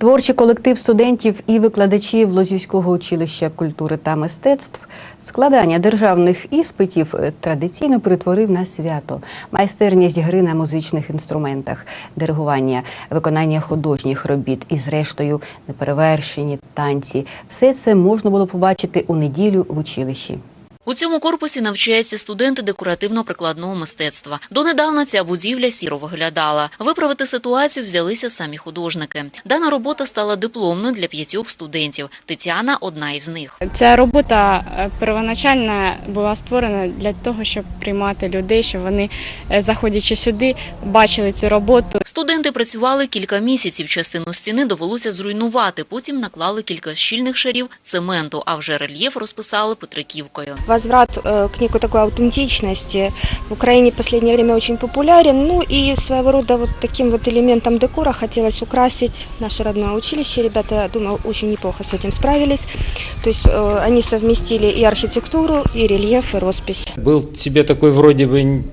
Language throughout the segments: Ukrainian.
Творчий колектив студентів і викладачів Лозівського училища культури та мистецтв складання державних іспитів е, традиційно перетворив на свято. Майстерність гри на музичних інструментах, диригування, виконання художніх робіт і, зрештою, неперевершені танці. Все це можна було побачити у неділю в училищі. У цьому корпусі навчаються студенти декоративно-прикладного мистецтва. Донедавна ця будівля сіро виглядала. Виправити ситуацію взялися самі художники. Дана робота стала дипломною для п'ятьох студентів. Тетяна – одна із них. Ця робота е, первоначально була створена для того, щоб приймати людей, щоб вони, е, заходячи сюди, бачили цю роботу. Студенти працювали кілька місяців. Частину стіни довелося зруйнувати. Потім наклали кілька щільних шарів цементу, а вже рельєф розписали петриківкою. Возврат э, к некой такой аутентичности в Украине в последнее время очень популярен. Ну и своего рода вот таким вот элементом декора хотелось украсить наше родное училище. Ребята, я думаю, очень неплохо с этим справились. То есть э, они совместили и архитектуру, и рельеф, и роспись. Был себе такой вроде бы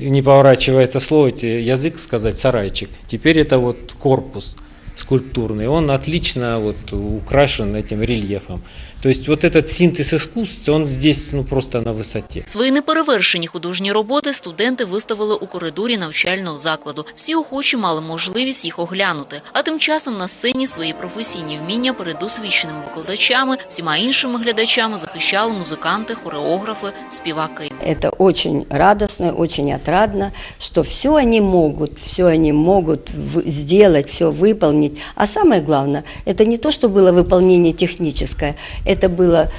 не поворачивается слово, язык сказать, сарайчик. Теперь это вот корпус скульптурный, он отлично вот украшен этим рельефом. То есть вот этот синтез искусств, он здесь ну, просто на высоте. Свої неперевершені художні роботи студенти виставили у коридорі навчального закладу. Всі охочі мали можливість їх оглянути. А тим часом на сцені свої професійні вміння перед досвідченими викладачами, всіма іншими глядачами захищали музиканти, хореографи, співаки. Это очень радостно, очень отрадно, что все они могут, все они могут в- сделать, все выполнить. А самое главное, это не то, что было выполнение техническое, это было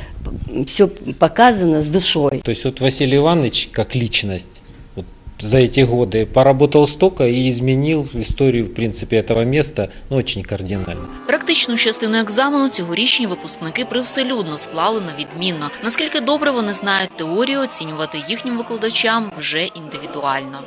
все показано с душой. То есть вот Василий Иванович как личность вот за эти годы поработал столько и изменил историю, в принципе, этого места ну, очень кардинально. Практичну частину екзамену цьогорічні випускники привселюдно склали на відмінно. Наскільки добре вони знають теорію, оцінювати їхнім викладачам вже індивідуально.